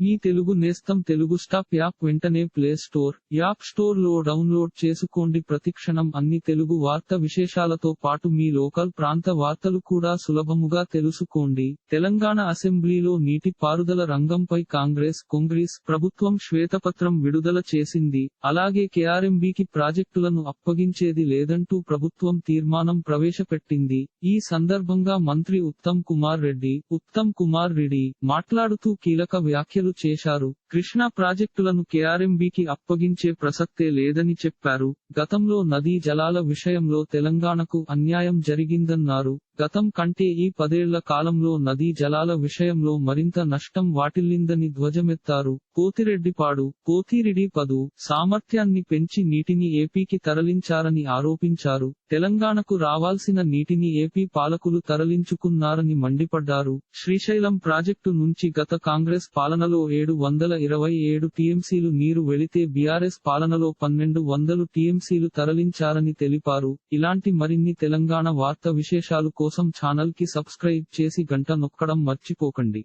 మీ తెలుగు నేస్తం Telugu stop app వెంటనే play store app స్టోర్లో డౌన్లోడ్ చేసుకోండి. ప్రతిక్షణం అన్ని తెలుగు వార్త విశేషాలతో పాటు మీ లోకల్ ప్రాంత వార్తలు కూడా సులభముగా తెలుసుకోండి. తెలంగాణ అసెంబ్లీలో నీటి పారుదల రంగంపై కాంగ్రెస్ కాంగ్రెస్ ప్రభుత్వం శ్వేతపత్రం విడుదల చేసింది. అలాగే కేఆర్ఎంబీకి ప్రాజెక్టులను అప్పగించేది లేదంటూ ప్రభుత్వం తీర్మానం ప్రవేశపెట్టింది. ఈ సందర్భంగా మంత్రి ఉత్తమ్ కుమార్ రెడ్డి ఉత్తమ్ కుమార్ రెడ్డి మాట్లాడుతూ కీలక వ్యాఖ్యలు చేశారు. కృష్ణా ప్రాజెక్టులను కేఆర్ఎంబీకి అప్పగించే ప్రసక్తే లేదని చెప్పారు. గతంలో నదీ జలాల విషయంలో తెలంగాణకు అన్యాయం జరిగిందన్నారు. గతం కంటే ఈ పదేళ్ళ కాలంలో నదీ జలాల విషయంలో మరింత నష్టం వాటిల్లిందని ధ్వజమెత్తారు. పోతిరెడ్డిపాడు పోతిరిడి పదు సామర్థ్యాన్ని పెంచి నీటిని ఏపీకి తరలించారని ఆరోపించారు. తెలంగాణకు రావాల్సిన నీటిని ఏపీ పాలకులు తరలించుకున్నారని మండిపడ్డారు. శ్రీశైలం ప్రాజెక్టు నుంచి గత కాంగ్రెస్ పాలనలో ఏడు వందల ఇరవై ఏడు టీఎంసీలు నీరు వెళితే బీఆర్ఎస్ పాలనలో పన్నెండు వందలు టీఎంసీలు తరలించారని తెలిపారు. ఇలాంటి మరిన్ని తెలంగాణ వార్త విశేషాలు కోసం ఛానల్కి సబ్స్క్రైబ్ చేసి గంట నొక్కడం మర్చిపోకండి.